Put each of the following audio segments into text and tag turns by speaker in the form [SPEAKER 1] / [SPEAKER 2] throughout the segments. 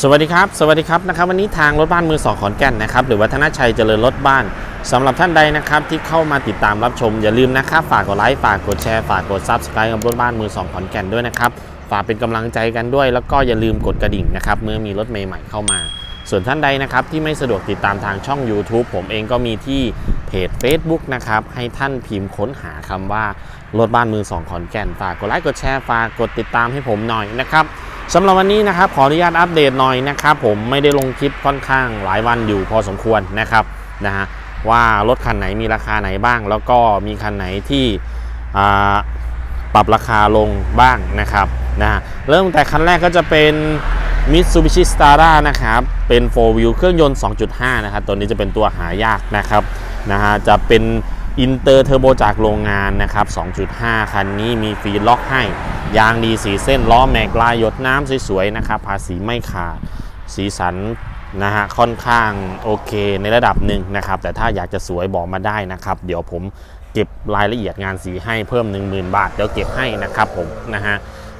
[SPEAKER 1] สวัสดีครับ สวัสดีครับนะครับวันนี้ทางรถบ้านมือสองขอนแก่นนะครับหรือวัฒนชัยเจริญรถบ้านสำหรับท่านใดนะครับที่เข้ามาติดตามรับชม อย่าลืมนะครับฝากกดไลค์ฝากกดแชร์ฝากกด Subscribe กับรถบ้านมือสองขอนแก่นด้วยนะครับฝากเป็นกำลังใจกันด้วย แล้วก็อย่าลืมกดกระดิ่งนะครับเมื่อมีรถใหม่ๆเข้ามา ส่วนท่านใดนะครับที่ไม่สะดวกติดตามทางช่อง YouTube ผมเองก็มีที่เพจ Facebook นะครับให้ท่านพิมพ์ค้นหาคำว่ารถบ้านมือสองขอนแก่นฝากกดไลค์กดแชร์ฝากกดติดตามให้ผมหน่อยนะครับ สำหรับวันนี้นะครับขออนุญาตอัปเดตหน่อยนะครับผมไม่ได้ลงคลิปค่อนข้างหลายวันอยู่พอสมควรนะครับนะฮะว่ารถคันไหนมีราคาไหนบ้าง แล้วก็มีคันไหนที่ปรับราคาลงบ้างนะครับนะฮะเริ่มแต่คันแรกก็จะเป็น Mitsubishi Stara นะครับเป็น 4 wheel เครื่องยนต์ 2.5 นะครับตัวนี้จะเป็นตัวหายากนะครับนะฮะจะเป็นอินเตอร์เทอร์โบจากโรงงานนะครับ 2.5 คันนี้มีฟีล็อกให้ ยางดีสีเส้นล้อแม็กลายหยดน้ำสวยๆนะครับภาษีไม่ขาดสีสันนะฮะค่อนข้างโอเคในระดับหนึ่งนะครับ แต่ถ้าอยากจะสวยบอกมาได้นะครับ เดี๋ยวผมเก็บรายละเอียดงานสีให้เพิ่ม 10,000 บาท เดี๋ยวเก็บให้นะครับผมนะฮะ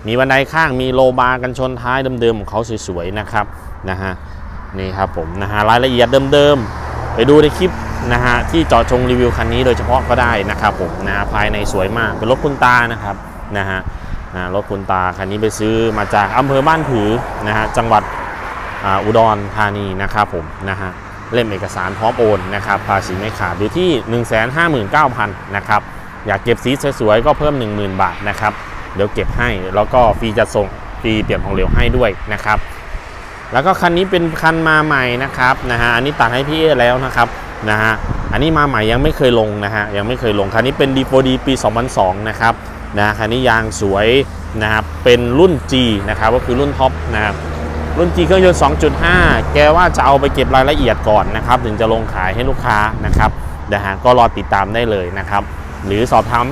[SPEAKER 1] มีบันไดข้างมีโลบาร์กันชนท้ายเดิมๆของเขาสวยๆนะครับนะฮะนี่ครับผมนะฮะรายละเอียดเดิมๆ ไปดูในคลิปนะฮะที่จอชงรีวิวคันนี้โดยเฉพาะก็ได้นะครับผมนะฮะภายในสวยมากเป็นรถคุณตานะครับนะฮะ นะรถคุณตาคันนี้ไปซื้อมาจากอำเภอบ้านผือนะฮะจังหวัดอ,อุดรธานีนะครับผมนะฮะเล่มเอกสารพร้อมโอนนะครับภาษีไม่ขาดอยู่ที่ 159,000นะครับอยากเก็บสีสวยๆก็เพิ่ม 10,000 บาทนะครับเดี๋ยวเก็บให้แล้วก็ฟรีจัดส่งฟรีเปลี่ยนของเหลวให้ด้วยนะครับ แล้วก็คันนี้เป็นคันมาใหม่นะครับนะฮะอันนี้ตัดให้พี่เอแล้วนะครับนะฮะอันนี้มาใหม่ยังไม่เคยลงนะฮะยังไม่เคยลงคันนี้เป็น D4D ปี 2002 นะครับ นะคันนี้ยางสวยนะครับเป็นรุ่น G นะครับก็คือรุ่นท็อปนะครับรุ่น G เครื่องยนต์ 2.5 แกว่าจะเอาไปเก็บรายละเอียดก่อนนะครับถึงจะลงขายให้ลูกค้านะครับนะฮะก็รอติดตามได้เลยนะครับ หรือสอบถาม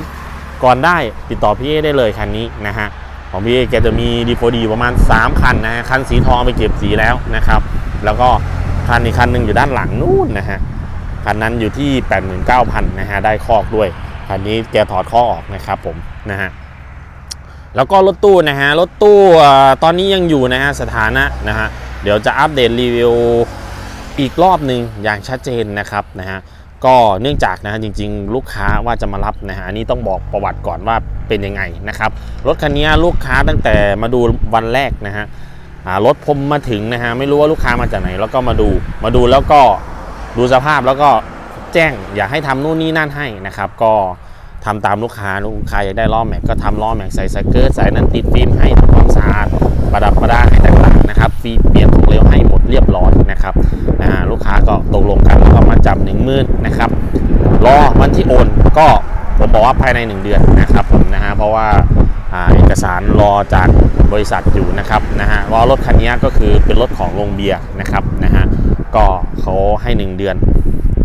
[SPEAKER 1] ก่อนได้ติดต่อพี่เอได้เลยคันนี้นะฮะของพี่เอแกจะมีดีโฟดีประมาณ 3 คันนะฮะคันสีทองไปเก็บสีแล้วนะครับ แล้วก็คันอีกคันหนึ่งอยู่ด้านหลังนู่นนะฮะคันนั้นอยู่ที่ 89,000นะฮะได้คอกด้วย คันนี้แกถอดข้อออกนะครับผมนะฮะแล้วก็รถตู้นะฮะรถตู้ตอนนี้ยังอยู่นะฮะสถานะนะฮะเดี๋ยวจะอัปเดตรีวิวอีกรอบหนึ่งอย่างชัดเจนนะครับนะฮะก็เนื่องจากนะฮะจริง ๆ ลูกค้าว่าจะมารับนะฮะอันนี้ต้องบอกประวัติก่อนว่าเป็นยังไงนะครับรถคันนี้ลูกค้าตั้งแต่มาดูวันแรกนะฮะรถผมมาถึงนะฮะไม่รู้ว่าลูกค้ามาจากไหน แล้วก็มาดูมาดูแล้วก็ดูสภาพแล้วก็ แจ้ง อยากให้ทำนู่นนี่นั่นให้นะครับ ก็ทำตามลูกค้าลูกค้าอยากได้ล้อแม็กก็ทำล้อแม็กใส่สเกิร์ตใส่นั้นติดฟิล์มให้ทำความสะอาดประดับประดาให้ต่างๆนะครับฟรีเปลี่ยนของเร็วให้หมดเรียบร้อยนะครับนะฮะลูกค้าก็ตกลงกันแล้วก็มาจำหนึ่งมื่นนะครับรอวันที่โอนก็ผมบอกว่าภายใน 1 เดือนนะครับผมนะฮะเพราะว่าอ่าเอกสารรอจากบริษัทอยู่นะครับนะฮะว่ารถคันนี้ก็คือเป็นรถของโรงเบียร์นะครับนะฮะก็เขาให้ 1 เดือน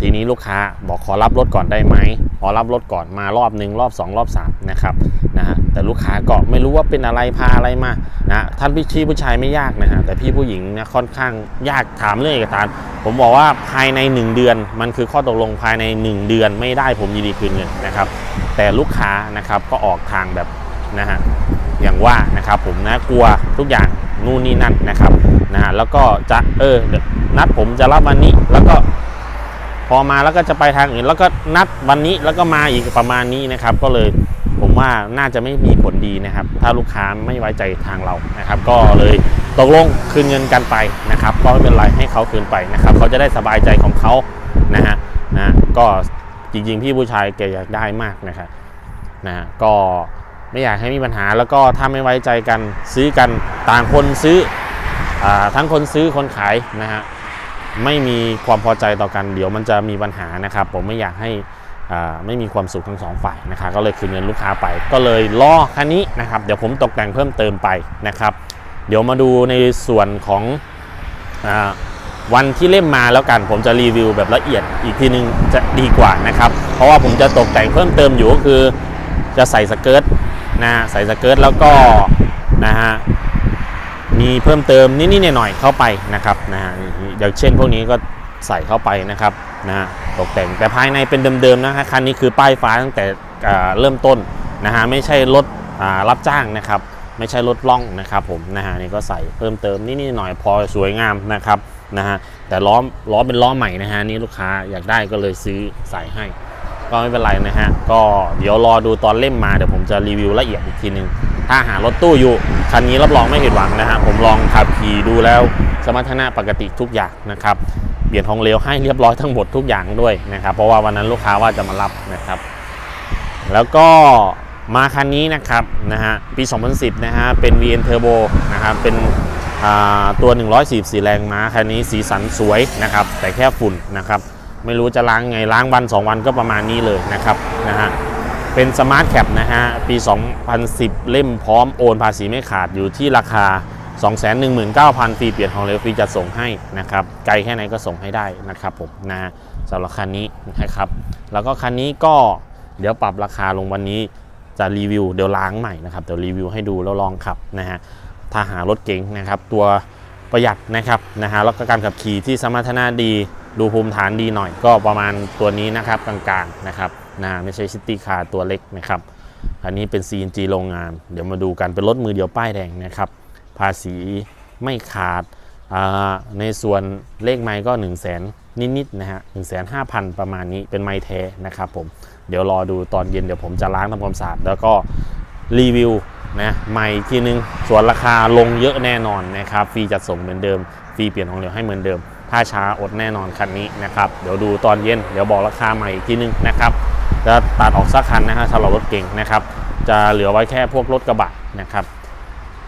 [SPEAKER 1] ทีนี้ลูกค้าบอกขอรับรถก่อนได้ไหมขอรับรถก่อนมารอบหนึ่งรอบ 2 รอบ 3 นะครับนะฮะแต่ลูกค้าก็ไม่รู้ว่าเป็นอะไรพาอะไรมานะท่านพี่ชีผู้ชายไม่ยากนะฮะแต่พี่ผู้หญิงเนี่ยค่อนข้างยากถามเรื่องเอกสาร ผมบอกว่าภายใน 1 เดือน มันคือข้อตกลงภายใน 1 เดือนไม่ได้ผมยินดีคืนเงินนะครับแต่ลูกค้านะครับก็ออกทางแบบนะฮะอย่างว่านะครับผมนะกลัวทุกอย่างนู่นนี่นั่นนะครับนะฮะแล้วก็จะเออนัดผมจะรับวันนี้แล้วก็ พอมาแล้วก็จะไปทางอื่น แล้วก็นัดวันนี้แล้วก็มาอีกประมาณนี้นะครับ ก็เลยผมว่าน่าจะไม่มีผลดีนะครับ ถ้าลูกค้าไม่ไว้ใจทางเรานะครับ ก็เลยตกลงคืนเงินกันไปนะครับก็ไม่เป็นไรให้เขาคืนไปนะครับ เขาจะได้สบายใจของเขานะฮะนะก็จริงๆพี่ผู้ชายแกอยากได้มากนะครับนะฮะก็ไม่อยากให้มีปัญหาแล้วก็ถ้าไม่ไว้ใจกันซื้อกันต่างคนซื้ออทั้งคนซื้อคนขายนะฮะ ไม่มีความพอใจต่อกันเดี๋ยวมันจะมีปัญหานะครับ ผมไม่อยากให้อ่าไม่มีความสุขทั้งสองฝ่ายนะครับก็เลยคืนเงินลูกค้าไป ก็เลยล่อคันนี้นะครับ เดี๋ยวผมตกแต่งเพิ่มเติมไปนะครับ เดี๋ยวมาดูในส่วนของอาวันที่เล่มมาแล้วกันผมจะรีวิวแบบละเอียดอีกทีนึงจะดีกว่านะครับ เพราะว่าผมจะตกแต่งเพิ่มเติมอยู่ก็คือ จะใส่สเกิร์ตนะใส่สเกิร์ตแล้วก็นะฮะ มีเพิ่มเติมนิดๆหน่อยๆเข้าไปนะครับนะฮะอย่างเช่นพวกนี้ก็ใส่เข้าไปนะครับนะฮะตกแต่งแต่ภายในเป็นเดิมๆนะฮะคันนี้คือป้ายฟ้าตั้งแต่เริ่มต้นนะฮะไม่ใช่รถรับจ้างนะครับ ไม่ใช่รถล่องนะครับผมนะฮะนี่ก็ใส่เพิ่มเติมนิดๆหน่อยพอสวยงามนะครับนะฮะแต่ล้อล้อเป็นล้อใหม่นะฮะนี่ลูกค้าอยากได้ก็เลยซื้อใส่ให้ ก็ไม่เป็นไรนะฮะก็เดี๋ยวรอดูตอนเล่มมาเดี๋ยวผมจะรีวิวละเอียดอีกทีหนึ่ง ถ้าหารถตู้อยู่ คันนี้รับรองไม่ผิดหวังนะฮะผมลองขับขี่ดูแล้วสมรรถนะปกติทุกอย่างนะครับเปลี่ยนทองเร็วให้เรียบร้อยทั้งหมดทุกอย่างด้วยนะครับ เพราะว่าวันนั้นลูกค้าว่าจะมารับนะครับ แล้วก็มาคันนี้นะครับนะฮะปี 2010 นะฮะเป็น VN Turbo นะครับเป็นอ่าตัว 144 แรงม้าคันนี้สีสันสวยนะครับ แต่แค่ฝุ่นนะครับ ไม่รู้จะล้างไงล้างวัน 2 วันก็ประมาณนี้เลยนะครับนะฮะ เป็นสมาร์ทแคปนะฮะ ปี 2010 เล่มพร้อมโอนภาษีไม่ขาดอยู่ที่ราคา 219,000ฟรีเปลี่ยนของเร็วฟรีจะส่งให้นะครับ ไกลแค่ไหนก็ส่งให้ได้นะครับผมนะสำหรับคันนี้นะครับ แล้วก็คันนี้ก็เดี๋ยวปรับราคาลงวันนี้จะรีวิวเดี๋ยวล้างใหม่นะครับเดี๋ยวรีวิวให้ดูแล้วลองขับนะฮะถ้าหารถเก๋งนะครับ ตัวประหยัดนะครับนะฮะแล้วก็การขับขี่ที่สมรรถนะดี ดูภูมิฐานดีหน่อยก็ประมาณตัวนี้นะครับกลางๆนะครับ นะไม่ใช่ซิตี้คาร์ตัวเล็กนะครับ อันนี้เป็น CNG โรงงาน เดี๋ยวมาดูกันเป็นรถมือเดียวป้ายแดงนะครับ ภาษีไม่ขาดาในส่วนเลขไม้ก็ 1 0 0 0 0แสนนิดๆนะฮะหนึ่งแสนห้าพันประมาณนี้เป็นไม้แท้นะครับผม เดี๋ยวรอดูตอนเย็นเดี๋ยวผมจะล้างทำความสะอาดแล้วก็รีวิวนะไม้ทีนึงส่วนราคาลงเยอะแน่นอนนะครับฟรีจัดส่งเหมือนเดิมฟรีเปลี่ยนของเหลวให้เหมือนเดิม ถ้าช้าอดแน่นอนคันนี้นะครับ เดี๋ยวดูตอนเย็น เดี๋ยวบอกราคาใหม่อีกทีนึงนะครับ จะตัดออกสักคันนะฮะสำหรับรถเก่งนะครับ จะเหลือไว้แค่พวกรถกระบะนะครับ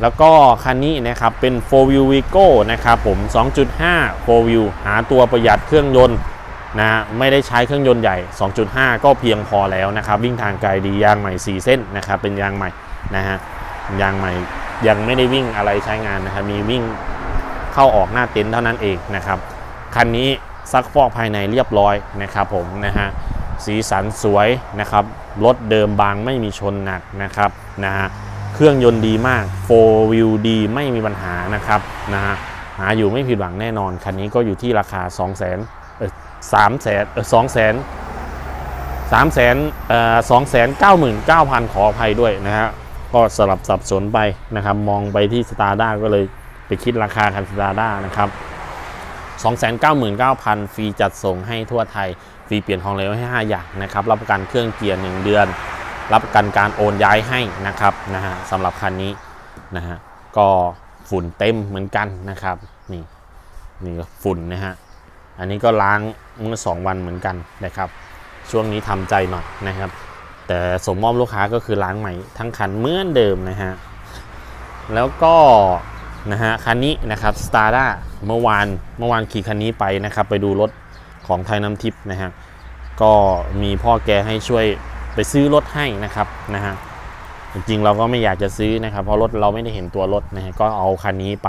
[SPEAKER 1] แล้วก็คันนี้นะครับเป็น 4 Wheel Vigo นะครับผม 2.5 4 Wheel หาตัวประหยัดเครื่องยนต์นะฮะไม่ได้ใช้เครื่องยนต์ใหญ่ 2.5 ก็เพียงพอแล้วนะครับ วิ่งทางไกลดียางใหม่ 4 เส้นนะครับเป็นยางใหม่นะฮะยางใหม่ยังไม่ได้วิ่งอะไรใช้งานนะครับมีวิ่งเข้าออกหน้าเต็นท์เท่านั้นเองนะครับคันนี้ซักฟอกภายในเรียบร้อยนะครับผมนะฮะ สีสันสวยนะครับ รถเดิมบางไม่มีชนหนักนะครับนะฮะ เครื่องยนต์ดีมาก4 wheel ดีไม่มีปัญหานะครับนะฮะ หาอยู่ไม่ผิดหวังแน่นอน คันนี้ก็อยู่ที่ราคา 2 0 0 0 0 0เออสามแสนเออสองแสนสามแสนเอ่อสองแสนเก้าหมื่นเก้าพันขออภัยด้วยนะฮะ ก็สลับสับสนไปนะครับ มองไปที่สตาร์ด้าก็เลยไปคิดราคาคันสตาร์ด้านะครับ299,000 ฟรีจัดส่งให้ทั่วไทย ฟรีเปลี่ยนของเหลวให้ 5 อย่างนะครับ รับประกันเครื่องเกียร์ 1 เดือน รับประกันการโอนย้ายให้นะครับนะฮะสำหรับคันนี้นะฮะก็ฝุ่นเต็มเหมือนกันนะครับ นี่นี่ฝุ่นนะฮะอันนี้ก็ล้างเมื่อ 2 วันเหมือนกันนะครับ ช่วงนี้ทำใจหน่อยนะครับ แต่ส่งมอบลูกค้าก็คือล้างใหม่ทั้งคันเหมือนเดิมนะฮะแล้วก็นะฮะคันนี้นะครับ s t a r d a เมื่อวานเมื่อวานขี่คันนี้ไปนะครับ ไปดูรถ ของไทยน้ำทิพย์นะฮะก็มีพ่อแกให้ช่วยไปซื้อรถให้นะครับนะฮะจริงๆเราก็ไม่อยากจะซื้อนะครับ เพราะรถเราไม่ได้เห็นตัวรถนะฮะก็เอาคันนี้ไป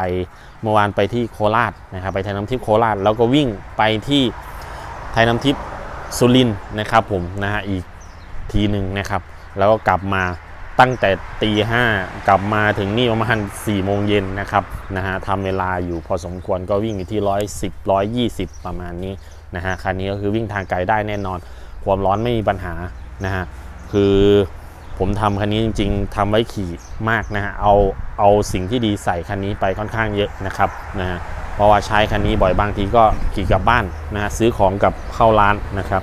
[SPEAKER 1] เมื่อวานไปที่โคราชนะครับไปไทยน้ำทิพย์โคราชแล้วก็วิ่งไปที่ไทยน้ำทิพย์สุรินทร์นะครับผมนะฮะอีกทีหนึ่งนะครับ แล้วก็กลับมาตั้งแต่ตีห้ากลับมาถึงนี่ประมาณ4ี่โมงเย็นนะครับนะฮะทำเวลาอยู่พอสมควรก็วิ่งอยู่ที่ 110 120 ประมาณนี้ นะฮะคันนี้ก็คือวิ่งทางไกลได้แน่นอน ความร้อนไม่มีปัญหานะฮะคือผมทำคันนี้จริง ๆทำไว้ขี่มากนะฮะเอาเอาสิ่งที่ดีใส่คันนี้ไปค่อนข้างเยอะนะครับนะฮะเพราะว่าใช้คันนี้บ่อยบางทีก็ขี่กลับบ้านนะฮะซื้อของกับเข้าร้านนะครับ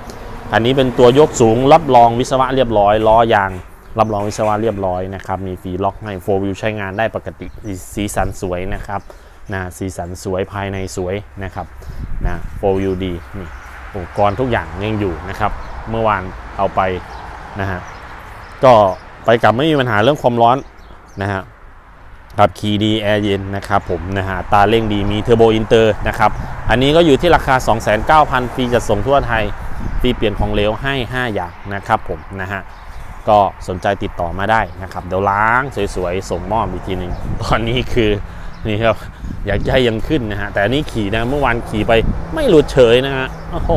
[SPEAKER 1] อันนี้เป็นตัวยกสูงรับรองวิศวะเรียบร้อยล้อยางรับรองวิศวะเรียบร้อยนะครับ มีฟีล็อกให้โฟวิวใช้งานได้ปกติสีสีสันสวยนะครับ นะสีสันสวยภายในสวยนะครับนะโฟวิวดีนี่อุปกรณ์ทุกอย่างยังอยู่นะครับ เมื่อวานเอาไปนะฮะก็ไปกลับไม่มีปัญหาเรื่องความร้อนนะฮะขับขี่ดีแอร์เย็นนะครับผมนะฮะตาเร่งดีมีเทอร์โบอินเตอร์นะครับ อันนี้ก็อยู่ที่ราคา 29,000 ฟรีจัดส่งทั่วไทยฟรีเปลี่ยนของเหลวให้ 5 อย่างนะครับผมนะฮะก็สนใจติดต่อมาได้นะครับ เดี๋ยวล้างสวยๆ ส่งมอบอีกทีหนึ่งตอนนี้คือ นี่ครับ อยากจะให้ยังขึ้นนะฮะ แต่อันนี้ขี่นะเมื่อวานขี่ไปไม่หลุดเฉยนะฮะ โอ้โห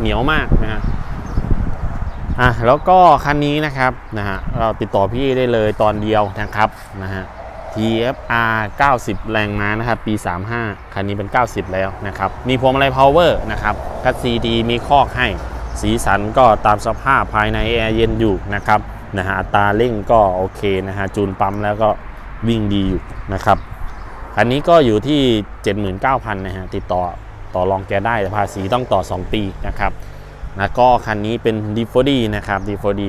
[SPEAKER 1] เหนียวมากนะฮะ อะแล้วก็คันนี้นะครับนะฮะ เราติดต่อพี่ได้เลยตอนเดียวนะครับนะฮะ TFR 90 แรงม้านะครับ ปี 35 คันนี้เป็น 90 แล้วนะครับ มีพวงมาลัย power นะครับคัดซีดีมีคอกให้ สีสันก็ตามสภาพภายในแอร์เย็นอยู่นะครับนะฮะอัตราเร่งก็โอเคนะฮะ จูนปั๊มแล้วก็วิ่งดีอยู่นะครับ คันนี้ก็อยู่ที่ 79,000นะฮะติดต่อต่อรองแกได้ภาษีต้องต่อ 2 ปีนะครับแล้วก็คันนี้เป็น d 4 d นะครับ d 4 d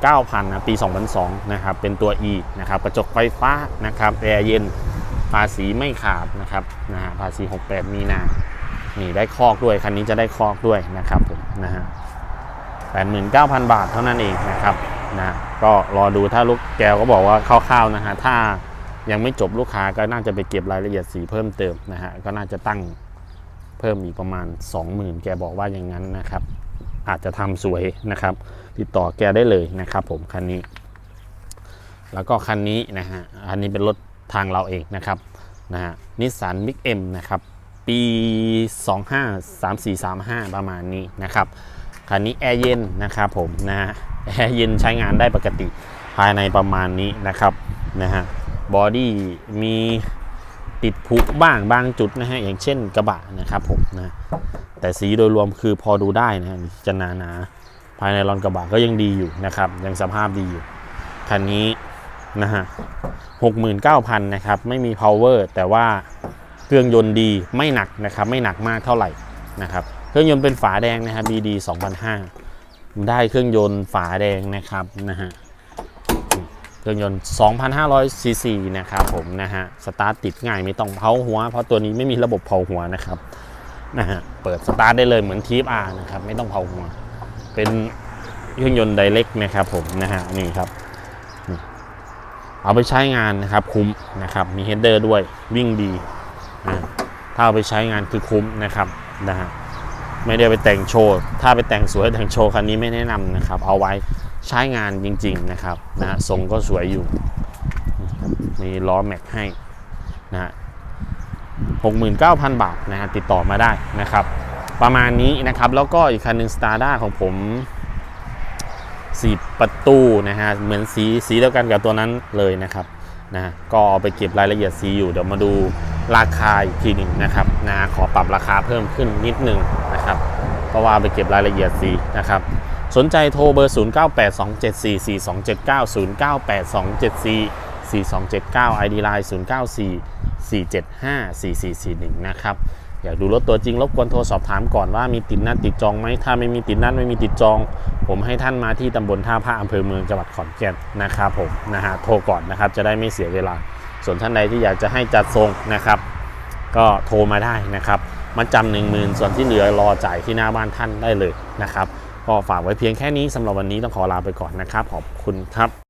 [SPEAKER 1] 89,000นะปี 2002 นะครับ เป็นตัว E นะครับ กระจกไฟฟ้านะครับแอร์เย็น ภาษีไม่ขาดนะครับนะฮะภาษี 68 มีนา นี่ได้คอกด้วย คันนี้จะได้คอกด้วยนะครับผมนะฮะ89,000 บาทเท่านั้นเองนะครับนะก็รอดูถ้าลูกแกวก็บอกว่าคร่าวๆนะฮะถ้า ยังไม่จบลูกค้าก็น่าจะไปเก็บรายละเอียดสีเพิ่มเติมนะฮะก็น่าจะตั้งเพิ่มอีกประมาณ 20,000 แกบอกว่าอย่างนั้นนะครับ อาจจะทำสวยนะครับ ติดต่อแกได้เลยนะครับผมคันนี้ แล้วก็คันนี้นะฮะอันนี้เป็นรถทางเราเองนะครับนะฮะนิสสันมิกเอ็มนะครับปี 253435 ประมาณนี้นะครับคันนี้แอร์เย็นนะครับผมนะฮะแอร์เย็นใช้งานได้ปกติภายในประมาณนี้นะครับนะฮะ บอดี้มีติดผุบ้างบางจุดนะฮะ อย่างเช่นกระบะนะครับผมนะ แต่สีโดยรวมคือพอดูได้นะฮะจะหนาหนาๆภายในรอนกระบะก็ยังดีอยู่นะครับ ยังสภาพดีอยู่คันนี้นะฮะ69,000นะครับ ไม่มี power แต่ว่าเครื่องยนต์ดีไม่หนักนะครับ ไม่หนักมากเท่าไหร่นะครับ เครื่องยนต์เป็นฝาแดงนะครับ BD 2005ได้เครื่องยนต์ฝาแดงนะครับนะฮะ เครื่องยนต์ 2,500 ซีซีนะครับผมนะฮะ สตาร์ทติดง่ายไม่ต้องเผาหัว เพราะตัวนี้ไม่มีระบบเผาหัวนะครับนะฮะ เปิดสตาร์ทได้เลยเหมือนทีฟอาร์นะครับ ไม่ต้องเผาหัว เป็นเครื่องยนต์ไดเ c กนะครับผมนะฮะ นี่ครับ เอาไปใช้งานนะครับคุ้มนะครับ มีเฮดเดอร์ด้วยวิ่งดีอ่าถ้าเอาไปใช้งานคือคุ้มนะครับนะฮะ ไม่ได้ไปแต่งโชว์ ถ้าไปแต่งสวยแต่งโชว์คันนี้ไม่แนะนำนะครับ เอาไว้ ใช้งานจริงๆนะครับนะฮะทรงก็สวยอยู่ มีล้อแม็กให้นะฮะ69,000 บาทนะฮะติดต่อมาได้นะครับ ประมาณนี้นะครับแล้วก็อีกคันหนึ่ง s t a r d a ของผมสีประตูนะฮะเหมือนสีสีเดียวกันกับตัวนั้นเลยนะครับนะก็เอาไปเก็บรายละเอียดสีอยู่เดี๋ยวมาดูราคาอีกทีหนึ่งนะครับนะขอปรับราคาเพิ่มขึ้นนิดนึงนะครับเพราะว่าไปเก็บรายละเอียดสีนะครับ สนใจโทรเบอร์0982744279 ID Line 0944754441 นะครับอยากดูรถตัวจริงรบกวนโทรสอบถามก่อนว่ามีติดนัดติดจองไหมถ้าไม่มีติดนัดไม่มีติดจอง ผมให้ท่านมาที่ตำบลท่าพระอำเภอเมืองจังหวัดขอนแก่นนะครับผมนะฮะโทรก่อนนะครับจะได้ไม่เสียเวลา ส่วนท่านใดที่อยากจะให้จัดทรงนะครับ ก็โทรมาได้นะครับมาจำหนึ่งหมื่นส่วนที่เหลือรอจ่ายที่หน้าบ้านท่านได้เลยนะครับ ก็ฝากไว้เพียงแค่นี้สำหรับวันนี้ต้องขอลาไปก่อนนะครับขอบคุณครับ